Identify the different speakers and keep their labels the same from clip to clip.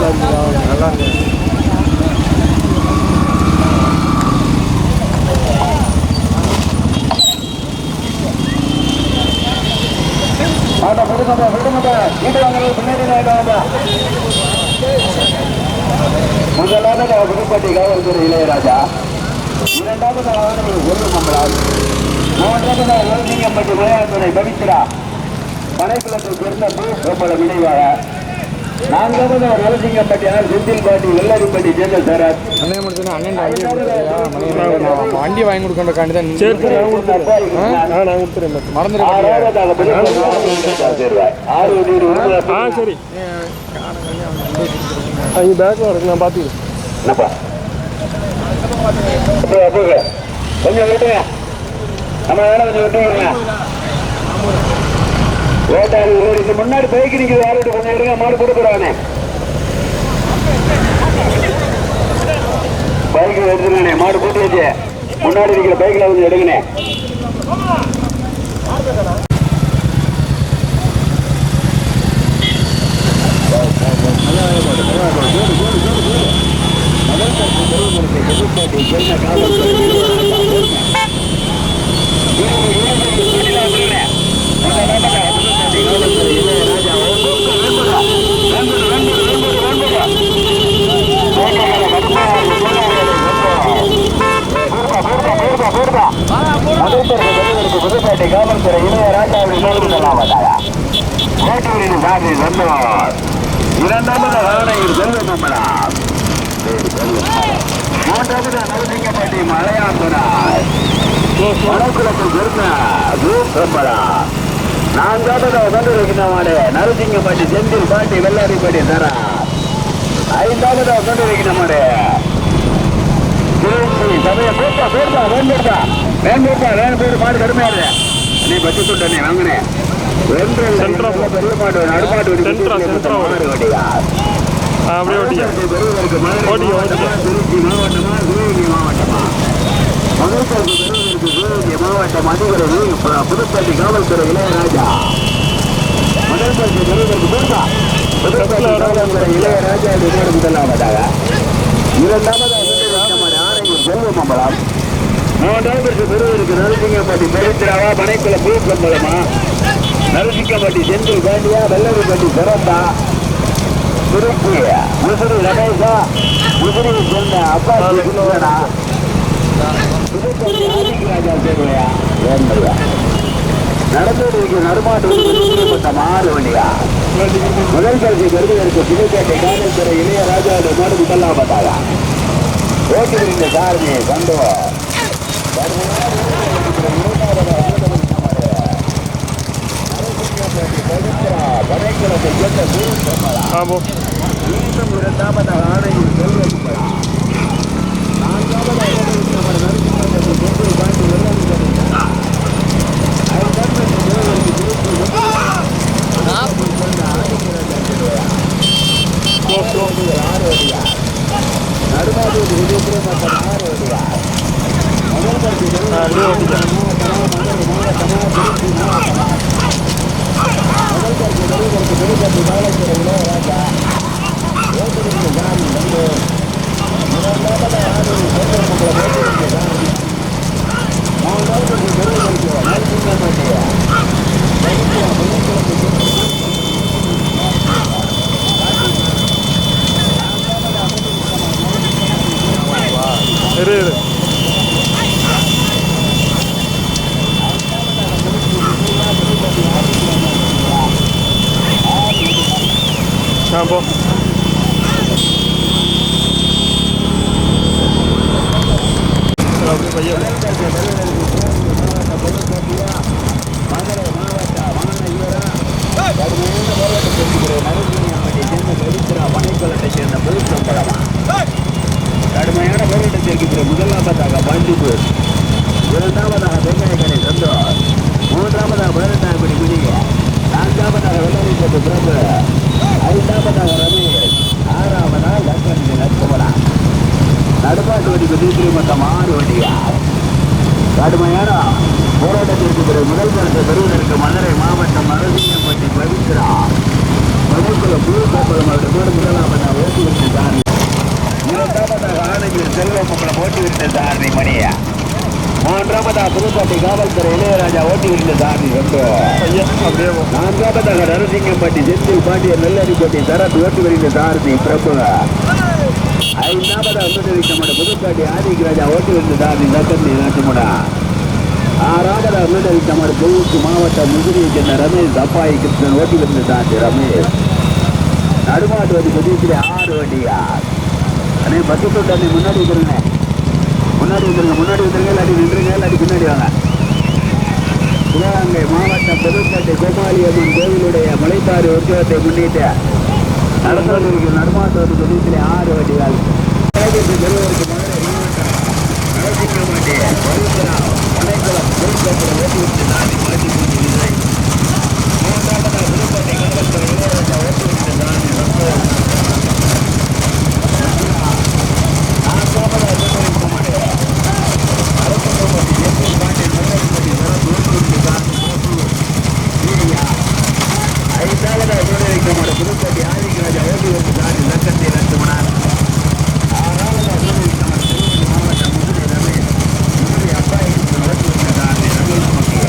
Speaker 1: நல்லா இருந்தது
Speaker 2: ஆட்டா விடுங்கப்பா விடுங்கப்பா வீட்டு வாங்க பின்னாடி ஆயிட்டாங்க முதலாவது புதுப்பட்டி காவல்துறை இளையராஜா இரண்டாவது ஆவணி ஒன்று மங்களால் மூன்றாவது ரோசிங்கம்பட்டி விளையாட்டுறை பவித்ரா பனைக்குளத்தை சேர்ந்த பூப்பல நினைவாக நான்காவது ரோசிங்கம்பட்டியார் செந்தில் பாட்டி வெள்ளரிப்பட்டி சேர்ந்த சரத்
Speaker 1: அண்ணன் முடிச்சுன்னா அண்ணன் வண்டி வாங்கி
Speaker 3: நான் கொடுத்துறேன்
Speaker 1: மறந்துடுறேன்
Speaker 3: ஆ சரி. அங்கே பேக்கில் இருக்கு. நான் பார்த்துக்கிறேன்.
Speaker 2: என்னப்பா? போங்க, போங்க. கொஞ்சம் விட்டுங்க. நம்ம வேலை கொஞ்சம் விட்டுங்க. ஓட்டாரு ஓடிட்டு முன்னாடி பைக் நிற்கிது யார்கிட்ட கொஞ்சம் எடுங்க மாடு கொடுக்குறானே பைக் எடுத்துருங்கண்ணே மாடு கூட்டி வச்சு. முன்னாடி நிற்கிற பைக்கில் கொஞ்சம் எடுங்கண்ணே. புதுப்பேட்டை காவல்துறை இளையராஜாவின் நோக்கி செல்லாமட்டாயா கோட்டூரின் சாமி வந்தோர் இரண்டாவது ஆணையில் செல்வ நம்மளா மூன்றாவது நரசிங்கப்பட்டி மலையாந்தனார் வடக்குளத்தில் பெருந்த பூசம்பளா நான்காவது கொண்டிருக்கிறவாடு நரசிங்கப்பட்டி செந்தில் பாட்டி வெள்ளாரிப்பட்டி தரா. ஐந்தாவது கொண்டிருக்கிறவாடு சமய போட்டா போட்டா வேண்டா வேண்டா வேணும் பேர் மாடு கடுமையாது நீ பத்தி சுட்டனே வாங்கினேன்
Speaker 3: சென்ட்ரா போ.
Speaker 2: பெரிய மாடு நடுமாடு
Speaker 3: சென்ட்ரா, சென்ட்ரா
Speaker 2: மாடு
Speaker 3: ஆ அப்படியே ஓட்டிக்க, ஓட்டிக்க.
Speaker 2: திருச்சி மாவட்டமா சிவகங்கை மாவட்டமா. மதுரைக்கு சிவகங்கை மாவட்டம் அதிகாரி புதுப்பட்டி காவல்துறை இளையராஜா. முதல் பரிசு பெறுவதற்கு பூர்வா புதுப்பட்டி காவல்துறை இளையராஜா என்று முதலாவதாக. இரண்டாவதாக நம்முடைய ஆணையம் செல்வமம்பலம் மூன்றாவது பெருவருக்கு பெறுவதற்கு நரசிங்கப்பட்டி பவித்ராவா மனைக்குள பூக்கம்பலமா? நரசிங்கப்பட்டி செந்தில் பாண்டியா வெள்ளரிப்பட்டி சிறந்தா? திருப்பி முசிறி ரமேஷா முசிறி சொன்ன அப்பா சுந்தரனா ராஜா சேவையா ஏன்மையா நடந்தது இருக்கு நடுமாட்டு மாறு வண்டியா முதல் பரிசு பெறுவதற்கு புதுக்கோட்டை காவல்துறை இளையராஜா மாடு முதலாமட்டாங்க ஓட்டுகின்ற சாரதி கண்டோ
Speaker 3: ஆ போ
Speaker 2: மீண்டும் இரண்டாவதாக ஆணையில் செல்வம்
Speaker 3: ஸ்லோ ஸ்லோ ஆ அப்படியே ஓட்டிக்க இரு இரு ஆ போ அப்படியே பையன்
Speaker 2: கடுமையான போராட்டத்திற்கு முதலாவதாக பாண்டிப்பூர் இரண்டாவதாக வெங்காயக்கடை சந்தோர் மூன்றாவதாக பதினெட்டாம் குடிய நான்காவதாக வெள்ளரிப்பட்டு பிரபு ஐந்தாவதாக ரமேஷ் ஆறாவதாக லட்சுமி லட்சுமணா நடுப்பாட்டு வடிப்பு திருமட்டம் ஆறு வண்டியா கடுமையான போராட்டத்திற்கு பிறகு முதல் பரிசு பெறுவதற்கு மதுரை மாவட்டம் அரசியம்பட்டி பவித்ரா மதுக்குளம் புது கோப்பலம் அவர்கள் முதலாவதாக புதுக்கோட்டை காவல்துறை இளையராஜா ஓட்டி இருந்த சாமி ரொம்ப
Speaker 3: ஐயா அப்படியே போ
Speaker 2: நான்காவதாக நரசிங்கம்பட்டி செந்தில் பாண்டிய நெல்லடிப்பட்டி சரத் ஓட்டி வருகின்ற சாரதி பிரபு. ஐந்தாவதாக முன்னறிவிக்கப்பட்ட புதுக்காட்டி ஆதிகராஜா ஓட்டி வருகின்ற சாரதி சக்கந்தி நாட்டுமுடா. ஆறாவதாக முன்னறிவிக்கப்பட்ட தொகுப்பு மாவட்ட முதிரியை சேர்ந்த ரமேஷ் அப்பாயி கிருஷ்ணன் ஓட்டி வருகின்ற சாரதி ரமேஷ். நடுமாட்டு வண்டி புதியத்தில் ஆறு வண்டியா? அண்ணே பத்து தொட்டு முன்னாடி வந்துருங்க. முன்னாடி வந்துருங்க முன்னாடி வந்துருங்க இல்லாட்டி நின்றுங்க இல்லாட்டி பின்னாடி வாங்க. சிவகங்கை மாவட்டம் புதுக்கோட்டை கோபாலியம்மன் கோவிலுடைய மலைப்பாறு உற்சவத்தை முன்னிட்டு நடந்து நடுமாட்டோடு தொழிற்சிலே ஆறு வண்டிகள் பெறுவதற்கு மதுரை மாவட்டம் நரசிங்கம்பட்டி பருவத்தனம் மலைக்குளம் புதுக்கோட்டை ஓட்டி விட்டு நாடி மாற்றி கொண்டிருக்கிறது மூன்றாவதாக புதுக்கோட்டை காவல்துறை இளையராஜா ஓட்டி விட்டு நாடி சந்தோஷ் நான்காவதாக திருமணம் மாட்டேன் அரசங்கம்பட்டி எஸ்எல் பாண்டியன் நெல்லடிப்பட்டி சரத் ஓட்டி விட்டு நாடி சூர்யா ஐந்தாவது அனுமதிக்கப்பட்ட புதுக்கோட்டை ஆதிக்கராஜா ஓட்டி வந்து தாண்டி லட்சத்தை லட்சமனார் ஆறாவது அனுமதிக்கப்பட்ட திருவள்ளூர் மாவட்டம் முதுகை ரமேஷ் முதுகை அப்பாயி ஓட்டி வந்து தாண்டி ரமேஷ் முக்கிய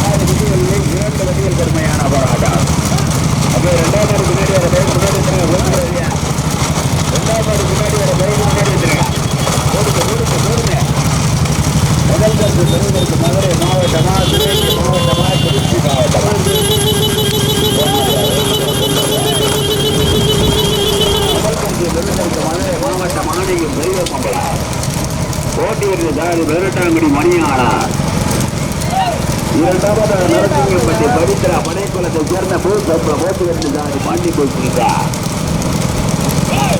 Speaker 2: ஆறு விதிகளில் இரண்டு வண்டிகள் கடுமையான போராட்டம் அப்போ ரெண்டாவது நாள் முன்னாடி வர பைக் முன்னாடி வந்துருங்க ஓடுங்க ரெண்டாவது நாள் முன்னாடி வர பைக் முன்னாடி வந்துருங்க ஓடுங்க ஓடுங்க ஓடுங்க முதல் கருத்து பெறுவதற்கு மதுரை மாவட்டமா திருநெல்வேலி மாவட்டமா திருச்சி மாவட்டமா மதுரை மாவட்டம் ஆணையம் தெய்வமங்கலா போட்டியிருந்து சாதி பெருட்டாங்குடி மணியானார் இரண்டாவது நரசிங்கம்பட்டி பவித்ரா படைக்குளத்தை சேர்ந்த பூசப்ப போட்டியிருந்து சாதி பாண்டி போயிருக்கிறார்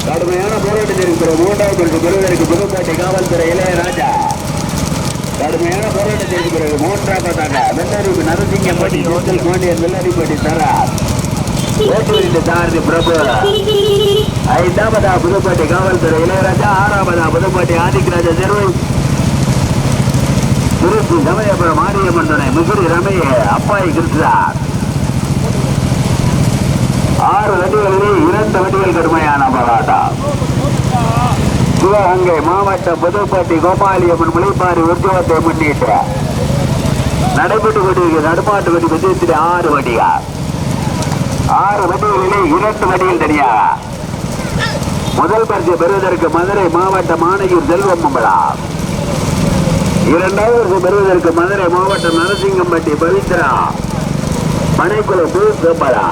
Speaker 2: கடுமையான போராட்டத்தில் இருக்கிற மூன்றாவது பரிசு பெறுவதற்கு புதுக்கோட்டை காவல்துறை இளையராஜா கடுமையான போராட்டத்திற்கு பிறகு மூன்றாவதாக வெள்ளரிப்பு நரசிங்கம்பட்டி கோட்டல் பாண்டியன் வெள்ளரிப்பட்டி தரா ஓட்டுவரிட்டு பிரபு. ஐந்தாவதா புதுக்கோட்டை காவல்துறை இளையராஜா ஆறாவதா புதுப்பட்டி ஆதிக்ராஜா சிறுவை திருச்சி சமயபுரம் மாரியம்மன் துணை முசிறி ரமைய அப்பாய் கிருஷ்ணார் ஆறு வண்டிகளிலே இரண்டு வண்டிகள் கடுமையான போராட்டம் சிவகங்கை மாவட்டம் புதுப்பட்டி கோபாலியம்மன் முளைப்பாரி உற்சவத்தை முன்னிட்டு நடைபெற்று கொண்டிருக்கிற நடுமாட்டு வண்டி விஜயத்தில் ஆறு வடியா ஆறு வண்டிகளிலே இரண்டு வடிகள் தனியாக முதல் பரிசை பெறுவதற்கு மதுரை மாவட்ட ஆணையூர் செல்வம் மம்பலா இரண்டாவது பெறுவதற்கு மதுரை மாவட்டம் நரசிங்கம்பட்டி பவித்ரா. மனைக்குழு புது சேம்பலா.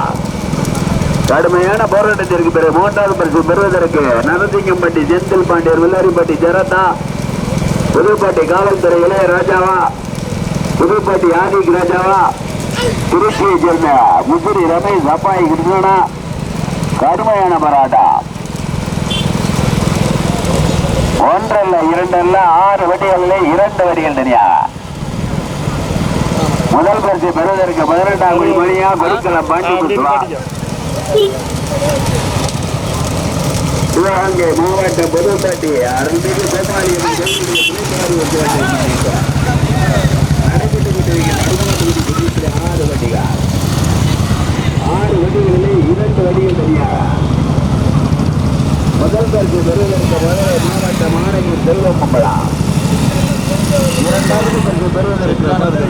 Speaker 2: கடுமையான போராட்டத்திற்கு பிறகு மூன்றாவது பரிசு பெறுவதற்கு நரசிங்கம்பட்டி செந்தில் பாண்டியர் வில்லாரிப்பட்டி ஜெரதா புதுப்பட்டி காவல்துறை இளையராஜாவா புதுப்பட்டி ஆதிக் ராஜாவா திருச்சியை சேர்ந்த முசிறி ரமேஷ் அப்பாய் கிருஷ்ணனா கடுமையான போராட்டம். ஒன்றல்ல இரண்டல்ல ஆறு வண்டிகளிலே இரண்டு வரிகள் தனியா? முதல் பரிசு பெறுவதற்கு பதினெட்டாம் மணி மணியா? கொடுக்கலாம் பாண்டி
Speaker 3: அப்படின்னு
Speaker 2: சிவகங்கை மாவட்ட பொதுப்பட்டி அருள்மிகு கோபாலியம்மன் கோயிலுடைய துணைக்காரி உற்சவத்தை முன்னிட்டு நடைபெற்றுக் கொண்டிருக்கிற நடுநாட்டு வீதி புதியத்தில் ஆறு வண்டிகள் வண்டிகளிலே இரண்டு வண்டிகள் தனியாக முதல் பரிசு பெறுவதற்கு மதுரை மாவட்ட மாணவியர் செல்வம் மம்பளா இரண்டாவது பரிசு பெறுவதற்கு மதுரை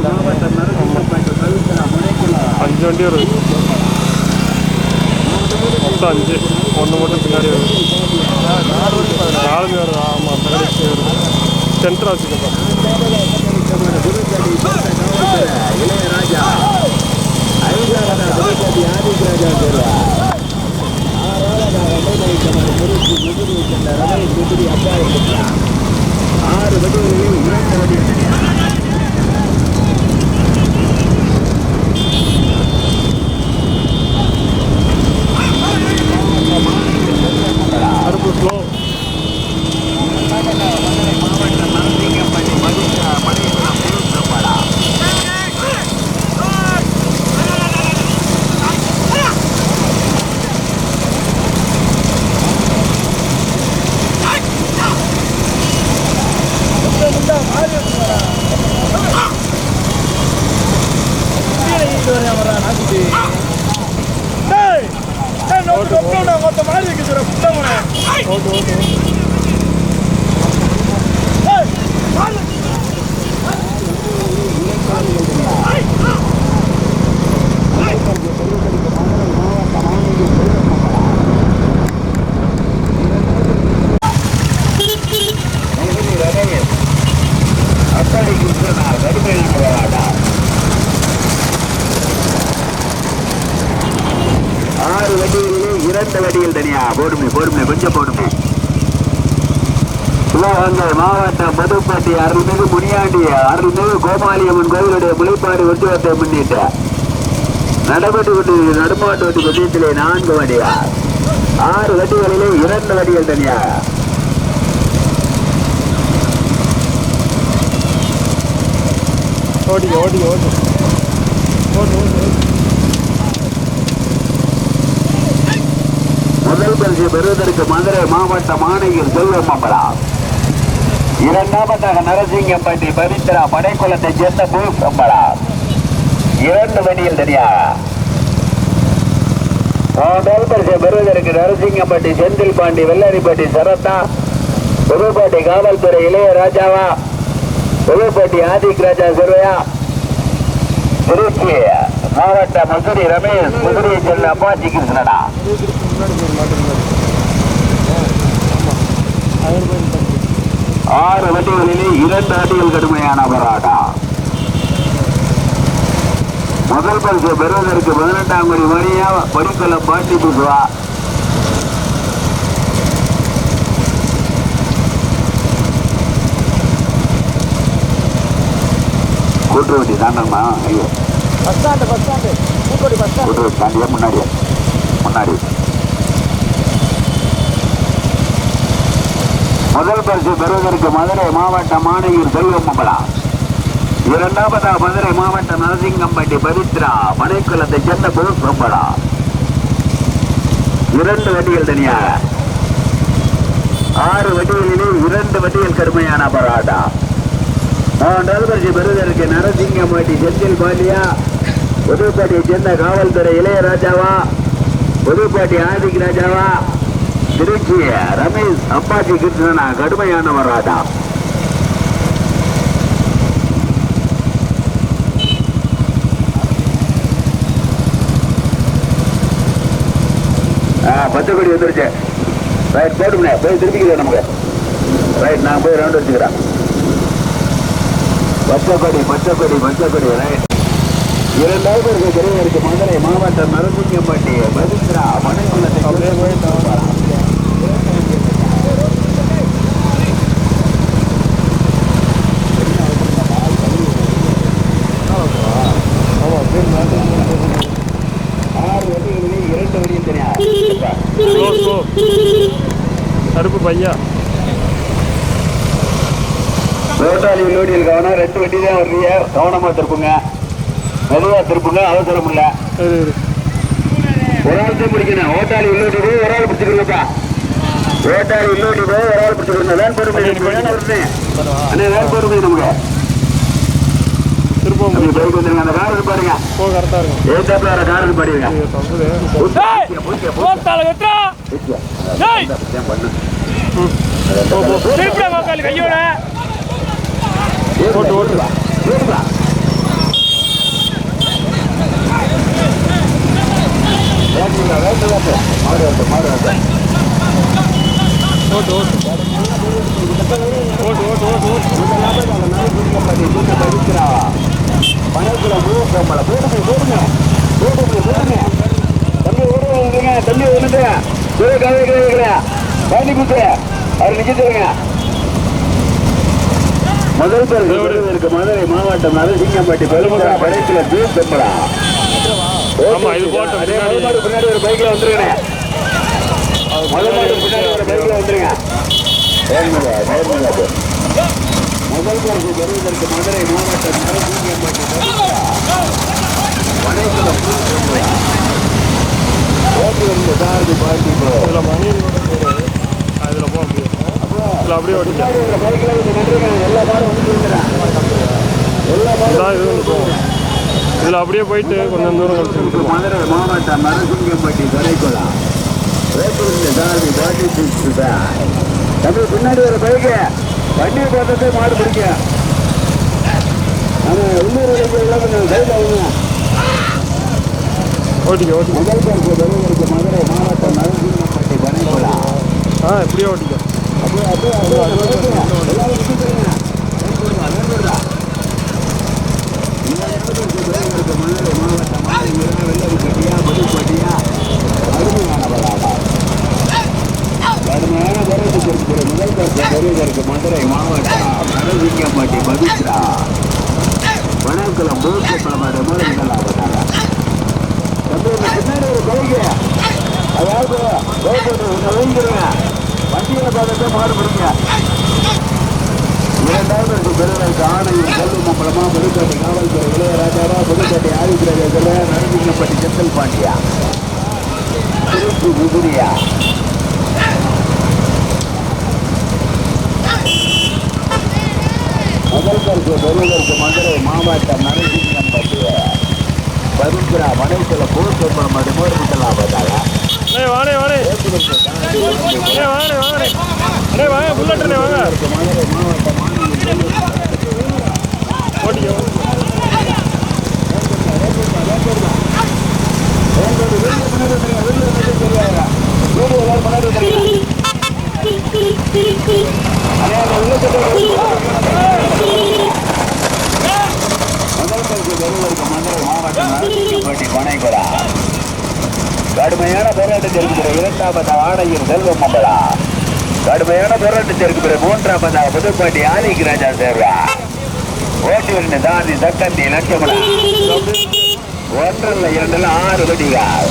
Speaker 2: முனைக்குள்ள
Speaker 3: அஞ்சு வண்டி வருது. மொத்தம் அஞ்சு. ஒன்று மட்டும் பின்னாடி வருது. நாலஞ்சு வருது. ஆமாம் பின்னாடி வருது. சென்டர் வச்சுக்கப்பா
Speaker 2: இளையராஜா. ஐந்தாவதா புதுக்கோட்டை ஆதித்யராஜா தேர்வா ஆறாவதா ரமேஷ் திருச்சி முதுகு சென்ற ரமேஷ் முதுரி அப்பா இருக்கிறார் ஆறு வடிகளில் இரண்டு வடிகள்
Speaker 3: அறுப்பு ஸ்லோ
Speaker 2: மாவட்டம் நரசிங்கம்பட்டி மதுரா மணிபுரம் திருப்படா
Speaker 3: ஓட்டு ஓட்டு
Speaker 2: அப்பாடி கிருஷ்ணனா கடுமையான போராட்டம் ஆறு வண்டிகளிலே இரண்டு தனியா? போடுமே போடுமே கொஞ்சம் போடுமே. சிவகங்கை மாவட்டம் மதுப்பட்டி அருள்மிகு முனியாண்டி அருள்மிகு கோமாளியம்மன் கோவிலுடைய முளைப்பாடு உற்சவத்தை முன்னிட்டு நடமாட்டு கொண்டு நடுமாட்டு வண்டி பட்சத்திலே நான்கு வண்டிகள் ஆறு வண்டிகளிலே இரண்டு வண்டிகள் தனியா?
Speaker 3: ஓடி ஓடி. ஓடி ஓடி ஓடி ஓடு
Speaker 2: முதல் பரிசு பெறுவதற்கு மதுரை மாவட்ட மாநகர் செல்வமம்பலம் இரண்டாவதாக நரசிங்கம்பட்டி பவித்ரா படைக்குளத்தை சேர்ந்த பூசம்பலம் இரண்டு வழியில் தனியாக முதல் பரிசு பெறுவதற்கு நரசிங்கம்பட்டி செந்தில் பாண்டி வெள்ளரிப்பட்டி சரத்தா புதுப்பட்டி காவல்துறை இளையராஜாவா புதுப்பட்டி ஆதிக் ராஜா சிறுவையா. திருச்சி மாவட்ட மதுரை ரமேஷ் மதுரையை செல்ல அப்பாச்சி கிருஷ்ணனா.
Speaker 3: போய் மாட்டிருந்தாரு
Speaker 2: ஆறு வண்டிகளிலே இரண்டு அடிகள் கடுமையான போராட்டம் முதல் பரிசு பெறுவதற்கு பதினெட்டாம் கோடி மணியா படிக்கொள்ள பாட்டி பூசுவா கூட்டு வண்டி தாண்டம்மா ஐயோ.
Speaker 1: Bus stand bus stand. பூக்கோடி bus stand.
Speaker 2: கூட்டு முன்னாடி முன்னாடி. முதல் பரிசு பெறுவதற்கு மதுரை மாவட்ட மாணவியர் செல்வமங்கலம் இரண்டாவதா மதுரை மாவட்டம் நரசிங்கம்பட்டி பவித்ரா மனைக்குளத்தை சேர்ந்த புதுப்பம்பலா. இரண்டு வண்டிகள் தனியாக. ஆறு வண்டிகளிலே இரண்டு வண்டிகள் கடுமையான போராட்டம் மூன்றாவது பரிசு பெறுவதற்கு நரசிங்கம்பட்டி செந்தில் பாண்டியா புதுப்பட்டியை சேர்ந்த காவல்துறை இளையராஜாவா புதுப்பட்டி ஆதிக் ராஜாவா திருச்சிய ரமேஷ் அப்பாஜி கிருஷ்ணனா கடுமையானவர் ராஜா ஆ பச்சை கொடி வந்துருச்சு. ரைட் போட்டுமே போய் திருப்பிக்கிறேன் நமக்கு. ரைட் நான் போய் ரவுண்ட் வச்சுக்கிறேன் பச்சை கொடி பச்சை கொடி பச்சை கொடி ரைட். இரண்டாவது இருக்க பெரியவருக்கு மதுரை மாவட்டம் நரசிங்கம்பட்டி பவித்ரா மனைக்குளத்தை
Speaker 3: அப்படியே போயிட்டோம் ஆமாம் அப்படியே மாட்டிருந்தாரு
Speaker 2: ஆறு வண்டிகளிலே இரண்டு வண்டியில் தெரியாது
Speaker 3: ஸ்லோ ஸ்லோ கருப்பு பையா.
Speaker 2: ரோட்டாலி லோடியில் கவனம் ரெண்டு வண்டி தான் வர்றீங்க கவனமா திருப்புங்க. மெதுவா திருப்புங்க அவசரம் இல்ல ஒரு ஆள் தான் பிடிக்கணும். ஓட்டாளி உள்ளோட்டி ஒரு ஆள் பிடிச்சிக்கிறீங்கப்பா ஓட்டாளி உள்ளோட்டி ஒரு ஆள் பிடிச்சிக்கிறீங்க வேன் வருது அண்ணே வேன் போடுமே நமக்கு.
Speaker 3: திருப்பம்
Speaker 2: பைக் வந்துருங்க அந்த காருக்கு பாருங்க.
Speaker 3: போ கரெக்டாக இருக்கும்
Speaker 2: ஏத்தாப்புல வர காருக்கு பாருங்க.
Speaker 4: போத்தால வெட்டுறா. டேய்
Speaker 2: பண்ணு.
Speaker 3: போ போ.
Speaker 4: திருப்பிடா மக்கால் கையோட.
Speaker 3: ஓட்டு ஓட்டு.
Speaker 2: வேண்டுங்க. மாடு மாடு.
Speaker 3: ஓட்டு. ஓட்டு ஓட்டு. ஓட்டு ஓட்டு ஓட்டு
Speaker 2: பதிக்கிறா. பணத்துல முழு கோம்பல. போடுங்க, போடுங்க. போடுங்க, போடுங்க. தம்பி ஓடுங்க, ஓடுங்க. தம்பி ஓடுங்க. கீழே கீழே, கீழே, கீழே. பாண்டி குத்து. அவர் நிக்கிட்டுருங்க. முதல் பேர் இருக்கு மதுரை மாவட்டம் நரசிங்கம்பட்டி பெருமுக படைத்துல ஜூஸ் பெம்படா
Speaker 3: ஆமா, பின்னாடி.
Speaker 2: ஒரு பைக்ல வந்துருங்க முதல் பின்னாடி ஒரு பைக்ல வந்துருங்க நேர்மையா, நேர்மையா முதல் பரிசு பெறுவதற்கு மதுரை மாவட்டம் நரசிங்கம்பட்டி பெருமுக படைக்குளம்
Speaker 3: அதில் போ அப்படியே இதில் இதான் இது போகும் இதில் அப்படியே போயிட்டு கொஞ்சம் தூரம் கழிச்சு
Speaker 2: மதுரை மாவட்டம் நரசிங்கம்பட்டி சாரதி பாட்டி சிக்ஸ் பின்னாடி ஒரு பைக்கு வண்டியை பார்த்தது மாடு பிடிக்கும் ஆனா இன்னொரு எல்லாம் கொஞ்சம் கையில் அவங்க
Speaker 3: ஓட்டிக்க ஓட்டிக்க.
Speaker 2: பரிசு பெறுவதற்கு மதுரை மாவட்டம்
Speaker 3: ஆ இப்படியே ஓட்டிக்க.
Speaker 2: அப்படியே அப்படியே அப்படியே அப்படியே எல்லாரும் சுத்திக்கிறீங்க. வேண்டுதா, வேண்டுதா. இந்த இடத்துக்கு பெறுவதற்கு மதுரை மாவட்டம் மாநிலம் வெள்ளரிப்பட்டியா புதுப்பட்டியா அருமையானவராக கடுமையான வரவேற்பு முதல் பரிசு பெறுவதற்கு மதுரை மாவட்டம் நரசிங்கப்பட்டி பவித்ரா வணக்கம் மூன்று பிரமாத மூலம் முதலாவதாக பின்னாடி ஒரு பைக்கு அதாவது வைக்கிறேங்க வண்டியில பார்த்துட்டு மாறுபடுங்க இரண்டாவது பெருவருக்கு ஆணையம் செல்வம் மம்பளமா புதுக்கோட்டை காவல்துறை இளையராஜாவா புதுக்கோட்டை ஆதிப்பிரதேசத்தில் நரசிங்கப்பட்டி செந்தில் பாண்டியா திருச்சி குதிரியா முதல் பரிசு பெறுவதற்கு மதுரை மாவட்டம் நரசிங்கம்பட்டி பவித்ரா மனைத்துல போர்க்கம்பலம் அது போர் முதலாவதாக
Speaker 3: அண்ணே வாடே வாடே அண்ணே வாடே வாடே அண்ணே வாங்க. புல்லட்
Speaker 2: கடுமையான போராட்டத்திற்கு பிறகு இரண்டாவது ஆணையின் செல்வம் மம்பளா கடுமையான போராட்டத்திற்கு பிறகு மூன்றாவதாக புதுப்பாட்டி ஆலிக் ராஜா சேர்வா ஓட்டுவரின் தாதி சக்கந்தி லட்சமணா. ஒன்றில் இரண்டில் ஆறு வடிகள்.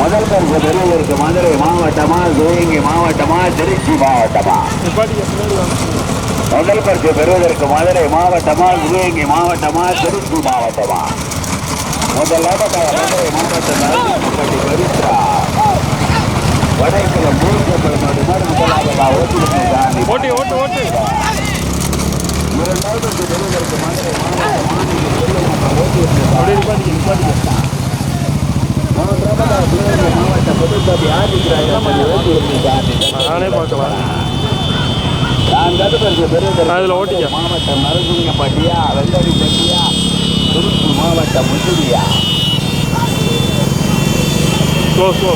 Speaker 2: முதல் பரிசு பெறுவதற்கு மதுரை மாவட்டமா சிவகங்கை மாவட்டமா திருச்சி மாவட்டமா முதல் பரிசு பெறுவதற்கு மதுரை மாவட்டமா சிவகங்கை மாவட்டமா திருச்சி மாவட்டமா முதலாவதாக மதுரை மாவட்டம் நரசிம்மப்பட்டி பரிசா வடக்குளம் மூர்க்கம்பலம் முதலாவதாக ஓட்டுநர்
Speaker 3: ஓட்டி ஓட்டு ஓட்டு
Speaker 2: இரண்டாவது பெறுவதற்கு மதுரை மாவட்டம் ஓட்டுநர்
Speaker 3: அப்படியே நிப்பாட்டிக்க நிப்பாட்டிக்க.
Speaker 2: மூன்றாவதாக சிவகங்கை மாவட்டம் புதுக்கோட்டை ஆதித்ராஜா ஓட்டுநர்
Speaker 3: நானே பார்க்கலாம்
Speaker 2: நான்காவது பரிசு பெறுவதற்கு
Speaker 3: அதில் ஓட்டிக்க.
Speaker 2: மாவட்டம் நரசிங்கப்பட்டியா வெள்ளரிப்பட்டியா திருச்சி மாவட்டம் முசுடியா
Speaker 3: ஸ்லோ ஸ்லோ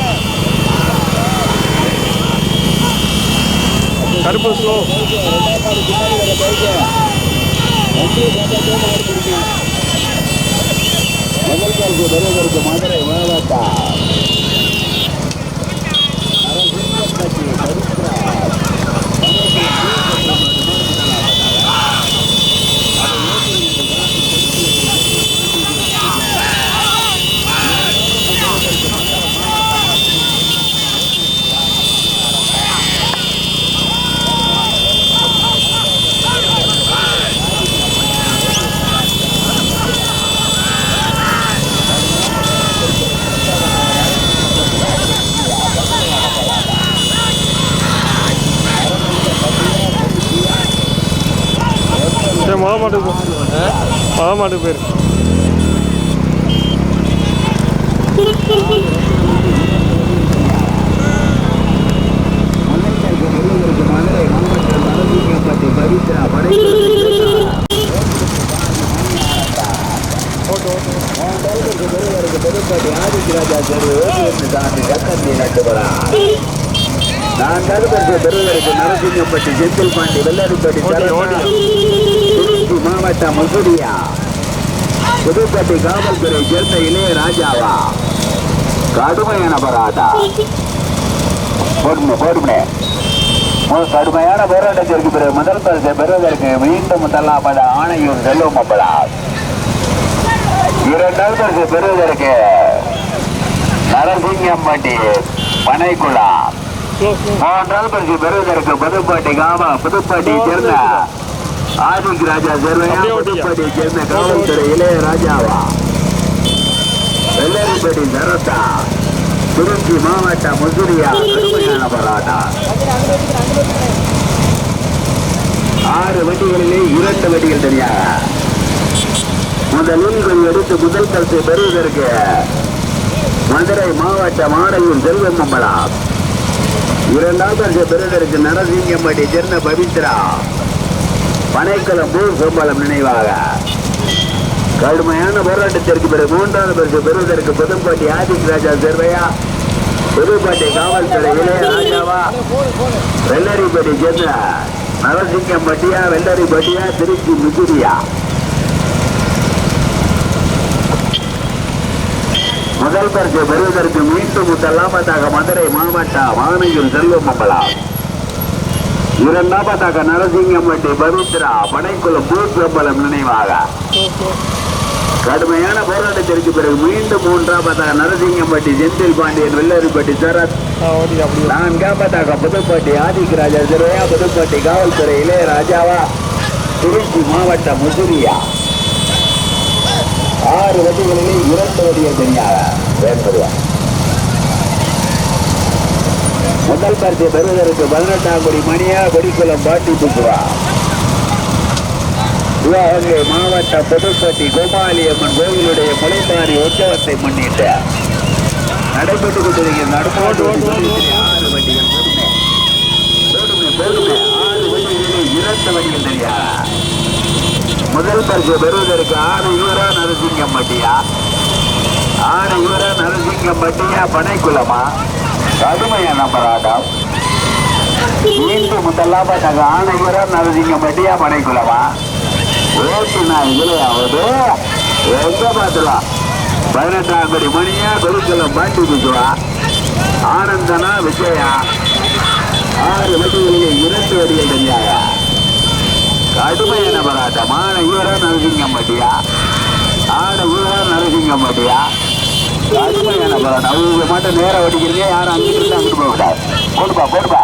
Speaker 3: கருப்பு ஸ்லோ
Speaker 2: முதல் பரிசு பெறுவதற்கு மதுரை மாவட்டம் நரசிங்கப்பட்டி பரிசுரா.
Speaker 3: சரி மொதல் மாட்டுக்கு போ
Speaker 2: பரிசு பெறுவதற்கு மதுரை மாவட்டம் நரசிங்கப்பட்டி செந்தில் பாண்டி. திருச்சி மாவட்டம் முசுடியா புதுப்பட்டி காவல்துறை சேர்ந்த இளைய ராஜாவா? கடுமையான பராதா போடுமே போடுமே கடுமையான போராட்டத்திற்கு பிறகு முதல் பரிசை பெறுவதற்கு மீண்டும் முதலாவது ஆணையூர் செல்வம் அப்படா இரண்டாவது பரிசை பெறுவதற்கு நரசிங்கம்பட்டி பனைக்குளா மூன்றாவது பரிசு பெறுவதற்கு புதுப்பட்டி காவா புதுப்பட்டி சேர்ந்த ஆதிக் ராஜா. புதுப்பாட்டியை சேர்ந்த காவல்துறை இளைய ராஜாவா? வெள்ளரிப்பட்டி சரத்தா திருச்சி மாவட்டம் முசிறியா கடுமையான போராட்டம். ஆறு வண்டிகளிலே இரண்டு வண்டிகள் தனியாக. முதலில் கொஞ்சம் எடுத்து முதல் பரிசை பெறுவதற்கு மதுரை மாவட்டம் ஆடையூர் செல்வம் மம்பலம் இரண்டாவது பரிசை பெறுவதற்கு நரசிங்கம்பட்டி சேர்ந்த பவித்ரா. பனைக்குளம் பூ சோம்பலம் நினைவாக. கடுமையான போராட்டத்திற்கு பிறகு மூன்றாவது பரிசு பெறுவதற்கு புதுப்பட்டி ஆதிக் ராஜா சேர்வையா புதுப்பட்டி காவல்துறை இளைய ராஜாவா வெள்ளரிப்பட்டி சேர்ந்த நரசிங்கம் பட்டியா வெள்ளரிப்பட்டியா திருச்சி முசிறியா முதல் பரிசு பெறுவதற்கு மீண்டும் முதலாமதாக மதுரை மாவட்டம் மானையில் செல்வம் மம்பலம் இரண்டாவதாக நரசிங்கம்பட்டி பவித்ரா பூ பிரபலம் நினைவாக. கடுமையான போராட்டத்திற்கு பிறகு மீண்டும் மூன்றாவதாக நரசிங்கம்பட்டி செந்தில் பாண்டியன் வெள்ளரிப்பட்டி சரத்.
Speaker 3: ஆ ஓடி
Speaker 2: நான்காவதாக புதுப்பட்டி ஆதிக்கராஜா சிறுவையா புதுப்பட்டி காவல்துறை இளையராஜாவா திருச்சி மாவட்டம் முசிறியா? ஆறு வட்டிகளிலே இரண்டு வண்டிகள் தனியாக. ஏற்படுவார் முதல் பரிசு பெறுவதற்கு பதினெட்டாம் கோடி மணியா வெடிக்குளம் பாட்டி புக்குவா சிவகங்கை மாவட்ட புதுப்பட்டி கோபாலியம்மன் கோவிலுடைய முளைமாறி உற்சவத்தை முன்னிட்டு நடைபெற்றுக் கொண்டிருக்கிற நடுமாட்டு ஆறு வண்டிகள் போடுமே போடுமே போடுமே ஆறு வண்டிகளிலே இரண்டு வண்டிகள் தெரியா? முதல் பரிசு பெறுவதற்கு ஆறு யூரா நரசிங்கம் பட்டியா? ஆறு யூரா நரசிங்கம் பட்டியா பனைக்குளமா? கடுமையான நம்பராட்டம் மீண்டும் முதலாவதாக ஆணை யூரா நரசிங்கம் பட்டியா பனைக்குளமா ஓட்டு நான் இதுலையாவது எங்க பார்த்துலாம் பதினெட்டாம் கோடி மணியா கொலுக்குளம் மாட்டி குத்துவா ஆனந்தனா விஜயா? ஆறு வண்டிகளிலே இரண்டு வடிகள் தெரியாயா கடுமையான பராட்டம் ஆன இவரா நரசிங்கம் பட்டியா ஆன ஊரா நரசிங்கம் பட்டியா அவங்க மட்டும் நேரம் ஓடிக்கிறீங்க யாரும் அங்கிட்டு இருந்து அங்கிட்டு போக கூடாது. போடுப்பா போடுப்பா.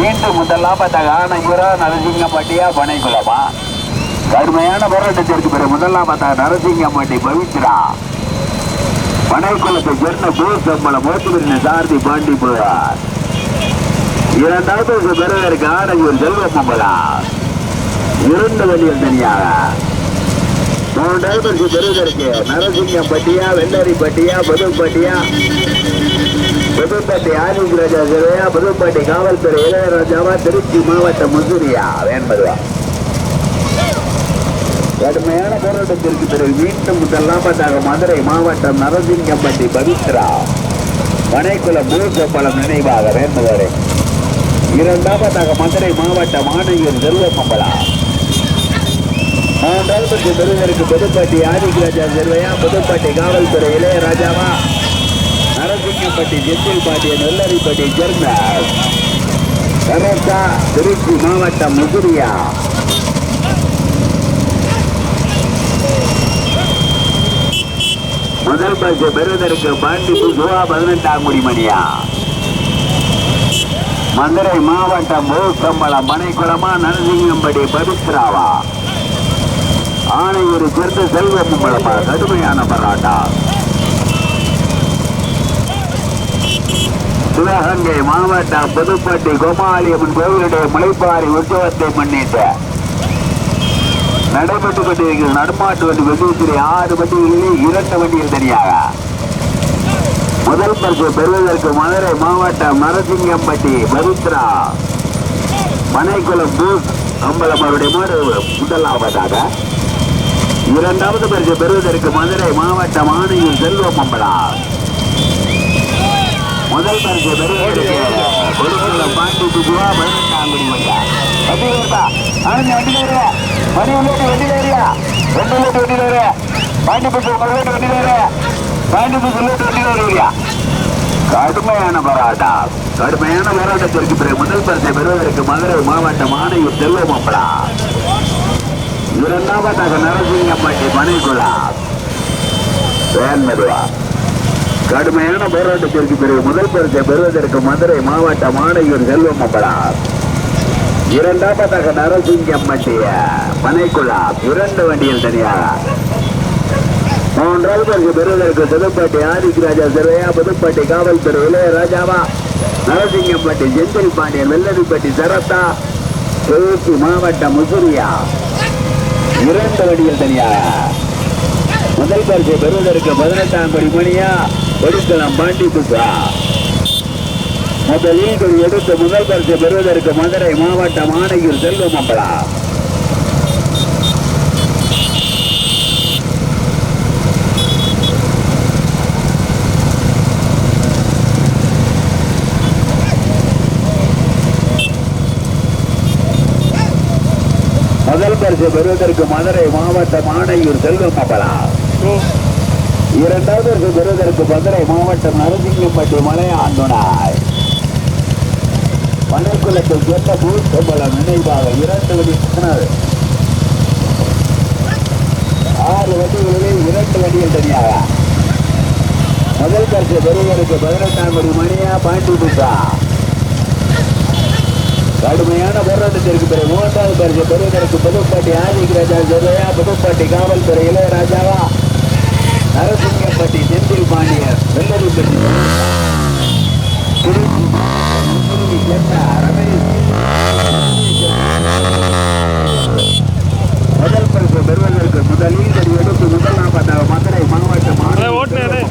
Speaker 2: மீண்டும் முதலாம் பார்த்தாங்க ஆன இவரா நரசிங்கம் பட்டியா பனைக்குளமா? கடுமையான போராட்டத்திற்கு பிறகு முதலாம் பார்த்தா நரசிங்கம் பாட்டி பவித்ரா. பனைக்குளத்தை சேர்ந்த பூசம்பளம் மோட்டுவின் சாரதி பாண்டி போவார் இரண்டாவது பெறுவதற்கு ஆணையூர் செல்வம் மம்பலா இரண்டு வழியில் தனியாக. மூன்றாவது பரிசு பெறுவதற்கு நரசிங்கம் பட்டியா வெள்ளரி பட்டியா புதுப்பட்டியா புதுப்பட்டி ஆதிக் ராஜா சிறையா புதுப்பட்டி காவல்துறை இளையராஜாவா திருச்சி மாவட்டம் முசுரியா வேண்பதுவா கடுமையான போராட்டத்திற்கு பிறகு மீண்டும் முதலாமதாக மதுரை மாவட்டம் நரசிங்கம்பட்டி பவித்ரா. மனைக்குல பூசப்பழம் நினைவாக வேண்டுவரே இரண்டாவதாக மதுரை மாவட்டம் ஆணையர் செல்வமம்பலா மூன்றாவது பற்றி புதுப்பட்டி ஆதிக்கராஜா செல்வையா புதுப்பட்டி காவல்துறை இளையராஜாவா? நரசிங்கப்பட்டி செந்தில் பாட்டிய நெல்லரிப்பட்டி சேர்ந்த கரோசா திருச்சி மாவட்டம் முசிறியா முதல் பரிசு பெறுவதற்கு பாண்டி சுவா பதினெட்டாம் குடிமணியா மதுரை மாவட்டம் மூக்கம்பலம் மனைக்குளமா நரசிங்கம்படி பவித்ராவா? ஆணையூர் சேர்ந்த செல்வம் கடுமையான பராட்டா. சிவகங்கை மாவட்டம் புதுப்பட்டி கோமாளியம்மன் கோவிலுடைய முளைப்பாரி உற்சவத்தை முன்னிட்டு நடைபெற்றுக் கொண்டிருக்கிற நடமாட்டு வண்டி வெடித்துறை ஆறு வண்டிகளிலே இரண்டு வண்டிகள் தனியாக. முதல் பரிசு பெறுவதற்கு மதுரை மாவட்டம் நரசிங்கம்பட்டி பவித்ரா. மனைக்குளம் பூஸ் அம்பலம் அவருடைய முதலாவதாக இரண்டாவது பரிசு பெறுவதற்கு மதுரை மாவட்டம் ஆணையூர் செல்வம் அம்பலா முதல் பரிசு பெறுவதற்கு கொடுக்குளம் பாண்டி துகுவா பதினெட்டாம் குடி வண்டி வருதா ஆனந்தி வண்டி வருவா மணி ரெண்டு வருவா பாண்டி பஸ் உள்ளிட்டு வண்டி வருவா பாண்டி பஸ் வருவியா கடுமையான போராட்டம். கடுமையான போராட்டத்திற்கு பிறகு முதல் பரிசை பெறுவதற்கு மதுரை மாவட்டம் ஆணையூர் செல்வம் அம்பலா இரண்டாவதாக நரசிங்கம்பட்டி மணிக்குழா வேன்மதுவா கடுமையான போராட்டத்திற்கு பிறகு முதல் பரிசை பெறுவதற்கு மதுரை மாவட்டம் மாணவியர் செல்வம் அம்பலா இரண்டாவதாக நரசிங்கம்பட்டிய மனைக்குழா இரண்டு வண்டியில் தனியார் மூன்றாவது பரிசு பெறுவதற்கு புதுப்பட்டி ஆதிக்ராஜா சிறையா புதுப்பட்டி காவல்துறை இளையராஜாவா நரசிங்கம்பட்டி செந்தில் பாண்டியன் வெள்ளரிப்பட்டி சரத்தா திருச்சி மாவட்டம் முசிறியா இரண்டு வண்டியில் தனியா முதல் பரிசை பெறுவதற்கு பதினெட்டாம் படி மணியா ஒடித்தளம் பாண்டி புத்தா முதலில் கொடி எடுத்து முதல் பரிசை பெறுவதற்கு மதுரை மாவட்டம் ஆணையூர் செல்வம் அம்பலா முதல் பரிசு பெறுவதற்கு மதுரை மாவட்டம் ஆணையூர் செல்வம் அப்பலா. இரண்டாவது பரிசு பெறுவதற்கு மதுரை மாவட்டம் நரசிங்கம்பட்டி மலையாண்டுனாய் மலைக்குளத்தில் சேர்ந்த பூத்தம்பலம் நினைவாக இரண்டு வழி கிணறு. ஆறு வண்டிகளிலே இரண்டு வண்டிகள் தனியாக. முதல் பரிசு பெறுவதற்கு பதினெட்டாம் கோடி மணியா பாண்டி புஷா கடுமையான போராட்டத்திற்கு பிறகு மூன்றாவது பரிசு பெறுவதற்கு புதுப்பட்டி ஆதிக் ராஜா ஜெரையா புதுப்பட்டி காவல்துறை இளையராஜாவா? நரசிங்கப்பட்டி செந்தில் பாண்டியர் வெள்ளரிப்பட்டி. முதல் பரிசு பெறுவதற்கு முதலில் எடுத்து முதலாம் பட்டாக மதுரை
Speaker 3: ஓட்டுனே, அண்ணே.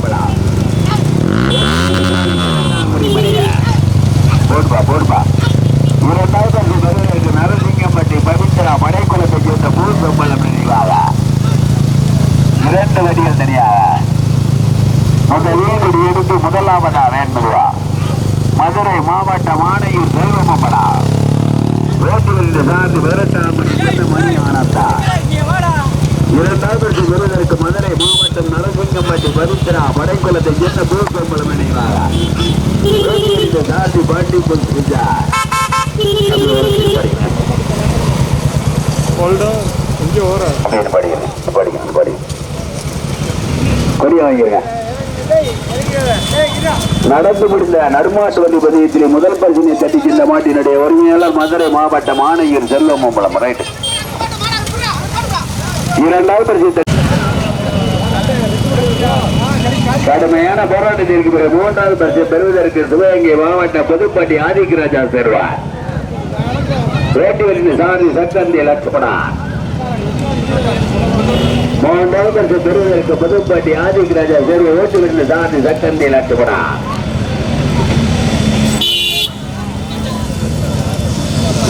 Speaker 2: போடுப்பா போடுப்பா இரண்டாவது பரிசு பெறுவதற்கு நரசிங்கம்பட்டி பவித்ரா மடைக்குளத்தை சேர்ந்த பூ சம்பளம் நினைவாக இரண்டு வடிகள் தனியாக முதலில் கொடி எடுத்து முதலாவதா வேண்டுவா மதுரை மாவட்டம் ஆணையூர் செல்வமப்படா ரோட்டில் சார்ந்து விரட்டாமணி சின்ன மணி ஆனந்தா இரண்டாவது பரிசு பெறுவதற்கு மதுரை மாவட்டம் நரசிங்கம்பட்டி பவித்ரா படைக்குளத்தை சேர்ந்த பூ சம்பளம் நினைவாக ரோட்டில் சார்ந்து பாண்டி புஞ்சா
Speaker 3: ஹோல்டா இங்கே ஓரா
Speaker 2: அப்படின்னு படிக்கணும் படிக்கணும் படிக்கணும் கொடி வாங்கிருங்க நடந்து நடுமாட்டு வண்டி பதியத்திலே முதல் பரிசினை தட்டி சென்ற மாட்டினுடைய உரிமையாளர் மதுரை மாவட்டம் ஆணையூர் செல்வம் மம்பலம் ரைட் இரண்டாவது பரிசு கடுமையான போராட்டத்திற்கு பிறகு மூன்றாவது பரிசு பெறுவதற்கு சிவகங்கை மாவட்ட புதுப்பட்டி ஆதிக்கராஜா சேர்வார். வேட்டுவரின் சாதி சக்கந்தி லட்சுமணா மூன்றாவது பரிசு பெறுவதற்கு புதுப்பட்டி ஆதிக்கராஜா சேர்வு வேட்டுவரின் சாதி சக்கந்தி லட்சுமணா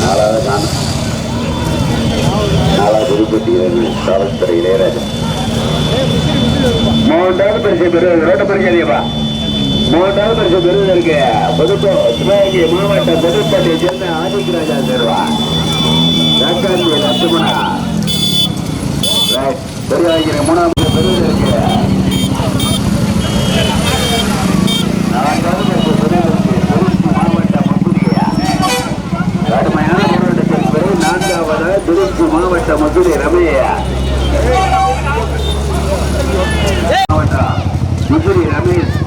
Speaker 2: நாலாவது காணும். நாலாவது புதுப்பட்டி காவல்துறை இளையராஜன் மூன்றாவது பரிசு பெறுவது ரோட்ட பரிசோதியப்பா மூன்றாவது பரிசு பெறுவதற்கு புதுப்போ சிவகங்கை மாவட்ட புதுப்பட்டி சேர்ந்த ஆதிக்கராஜா சேர்வா சக்கந்தி லட்சுமணா. ரைட். மூணாவது பரிசு பெறுவதற்கு நான்காவது பரிசு பெறுவதற்கு திருச்சி மாவட்ட மதுரையா கடுமையான போராட்டத்திற்கு பிறகு நான்காவது திருச்சி மாவட்ட மதுரை ரமையா. மாவட்டம் முசிறி ரமேஷ்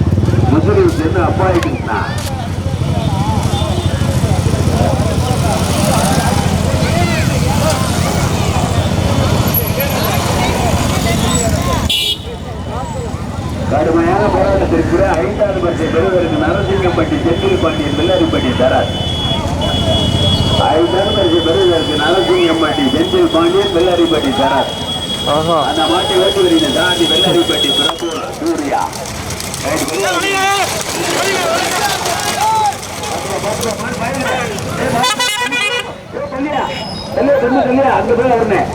Speaker 2: மதுரையில் சேர்ந்து அப்பாய் கிருஷ்ணா. கடுமையான போராட்டத்திற்கு ஐந்தாவது பட்ச பெறுவதற்கு நரசிங்கப்பட்டி செந்தில் பாண்டியன் வெள்ளாரிப்பட்டி தரார். ஐந்தாவது பரிசை பெறுவதற்கு நரசிங்கம்பட்டி செந்தில் பாண்டியன் வெள்ளாரிப்பட்டி தரார் அந்த மாட்டை வேட்டு வருகிற தாண்டி வெள்ளரிப்பட்டி பிரபு சூர்யா அங்க போய் வரணும்.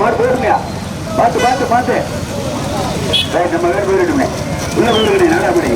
Speaker 2: மாடு பார்த்து, பார்த்து, பார்த்து. நம்ம வேறு போயிடணுமே. உள்ள போயிருக்கணும், நல்லா படி.